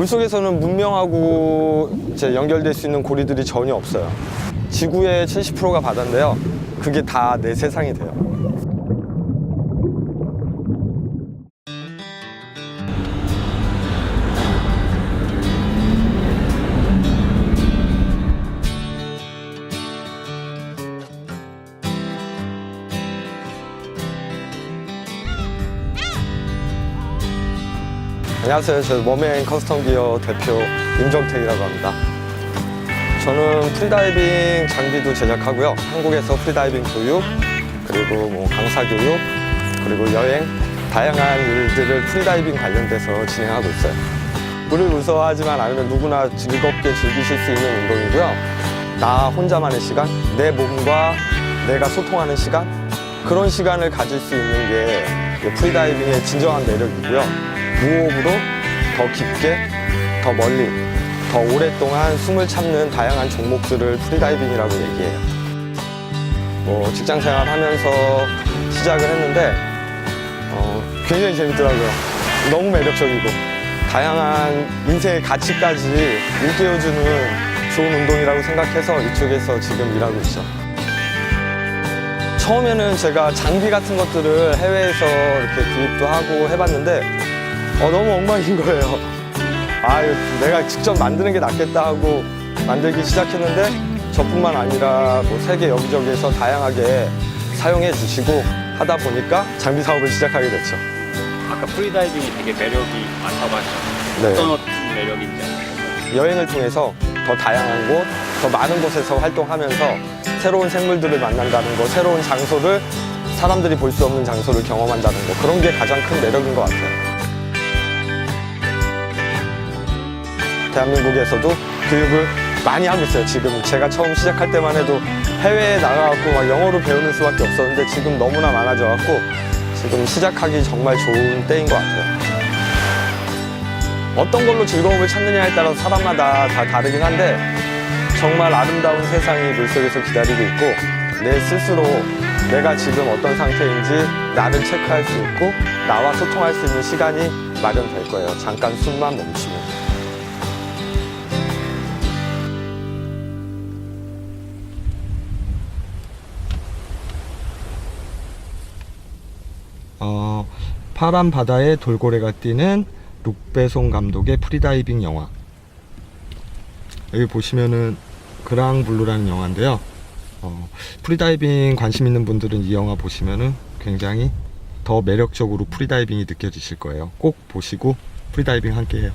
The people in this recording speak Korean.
물속에서는 문명하고 이제 연결될 수 있는 고리들이 전혀 없어요. 지구의 70%가 바다인데요. 그게 다 내 세상이 돼요. 안녕하세요. 저 머메인 커스텀 기어 대표 임정택이라고 합니다. 저는 프리다이빙 장비도 제작하고요. 한국에서 프리다이빙 교육, 그리고 뭐 강사 교육, 그리고 여행, 다양한 일들을 프리다이빙 관련돼서 진행하고 있어요. 물을 무서워하지만 않으면 누구나 즐겁게 즐기실 수 있는 운동이고요. 나 혼자만의 시간, 내 몸과 내가 소통하는 시간, 그런 시간을 가질 수 있는 게이 프리다이빙의 진정한 매력이고요. 무호흡으로 더 깊게, 더 멀리, 더 오랫동안 숨을 참는 다양한 종목들을 프리다이빙이라고 얘기해요. 뭐 직장 생활 하면서 시작을 했는데 어, 굉장히 재밌더라고요. 너무 매력적이고 다양한 인생의 가치까지 일깨워주는 좋은 운동이라고 생각해서 이쪽에서 지금 일하고 있죠. 처음에는 제가 장비 같은 것들을 해외에서 이렇게 구입도 하고 해봤는데 어, 너무 엉망인 거예요. 아, 이거 내가 직접 만드는 게 낫겠다 하고 만들기 시작했는데 저뿐만 아니라 뭐 세계 여기저기에서 다양하게 사용해 주시고 하다 보니까 장비 사업을 시작하게 됐죠. 아까 프리다이빙이 되게 매력이 많다고 하셨죠. 네. 어떤 어떤 매력인지 알려주세요. 여행을 통해서 더 다양한 곳, 더 많은 곳에서 활동하면서 새로운 생물들을 만난다는 거, 새로운 장소를 사람들이 볼 수 없는 장소를 경험한다는 거, 그런 게 가장 큰 매력인 것 같아요. 대한민국에서도 교육을 많이 하고 있어요. 지금 제가 처음 시작할 때만 해도 해외에 나가갖고 막 영어로 배우는 수밖에 없었는데 지금 너무나 많아져갖고 지금 시작하기 정말 좋은 때인 것 같아요. 어떤 걸로 즐거움을 찾느냐에 따라 사람마다 다 다르긴 한데 정말 아름다운 세상이 물속에서 기다리고 있고 내 스스로 내가 지금 어떤 상태인지 나를 체크할 수 있고 나와 소통할 수 있는 시간이 마련될 거예요. 잠깐 숨만 멈추면. 파란 바다에 돌고래가 뛰는 룩배송 감독의 프리다이빙 영화. 여기 보시면은 그랑블루라는 영화인데요. 어, 프리다이빙 관심 있는 분들은 이 영화 보시면은 굉장히 더 매력적으로 프리다이빙이 느껴지실 거예요. 꼭 보시고 프리다이빙 함께 해요.